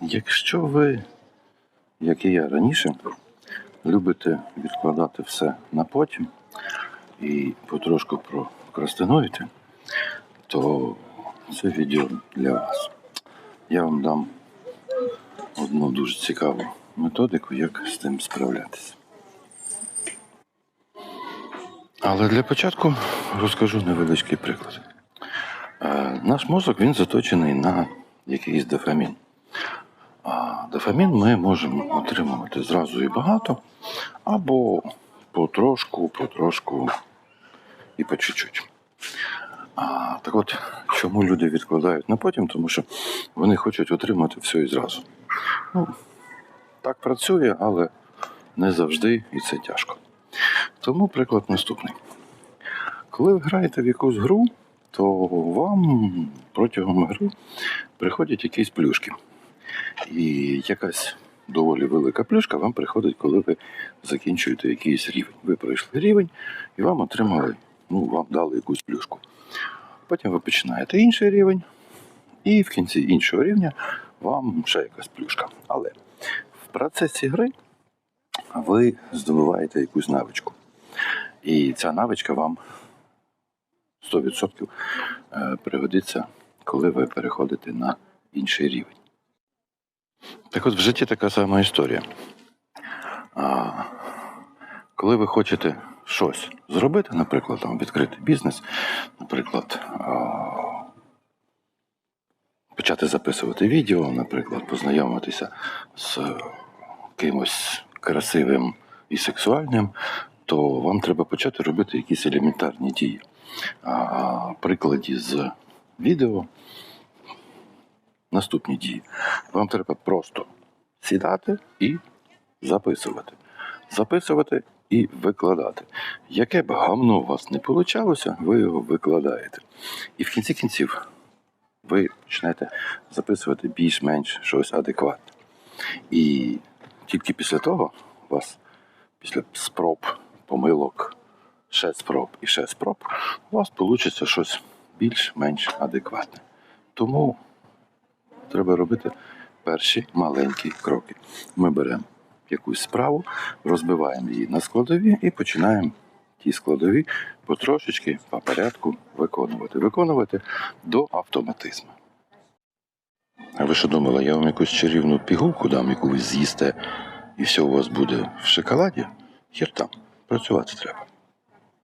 Якщо ви, як і я раніше, любите відкладати все на потім і потрошку прокрастинуєте, то це відео для вас. Я вам дам одну дуже цікаву методику, як з тим справлятися. Але для початку розкажу невеличкий приклад. Е, Наш мозок він заточений на якийсь дофамін. Дофамін ми можемо отримувати зразу і багато, або потрошку, потрошку і по чуть-чуть. А, так от, чому люди відкладають на потім? Тому що вони хочуть отримати все і зразу. Ну, так працює, але не завжди і це тяжко. Тому приклад наступний. Коли ви граєте в якусь гру, то вам протягом гри приходять якісь плюшки. І якась доволі велика плюшка вам приходить, коли ви закінчуєте якийсь рівень. Ви пройшли рівень і вам отримали, ну, вам дали якусь плюшку. Потім ви починаєте інший рівень, і в кінці іншого рівня вам ще якась плюшка. Але в процесі гри ви здобуваєте якусь навичку. І ця навичка вам 100% е, пригодиться, коли ви переходите на інший рівень. Так от в житті така сама історія. А, коли ви хочете щось зробити, наприклад, там, відкрити бізнес, наприклад, а, почати записувати відео, наприклад, познайомитися з кимось красивим і сексуальним, то вам треба почати робити якісь елементарні дії. А, прикладі з відео наступні дії. Вам треба просто сідати і записувати. Записувати і викладати. Яке б гавно у вас не вийшло, ви його викладаєте. І в кінці кінців ви почнете записувати більш-менш щось адекватне. І тільки після того у вас, після спроб, помилок, ще спроб і ще спроб, у вас вийде щось більш-менш адекватне. Тому треба робити перші маленькі кроки. Ми беремо якусь справу, розбиваємо її на складові і починаємо ті складові потрошечки по порядку виконувати. Виконувати до автоматизму. А ви що думали, я вам якусь чарівну пігулку дам, яку ви з'їсте, і все у вас буде в шоколаді? Хір там, працювати треба.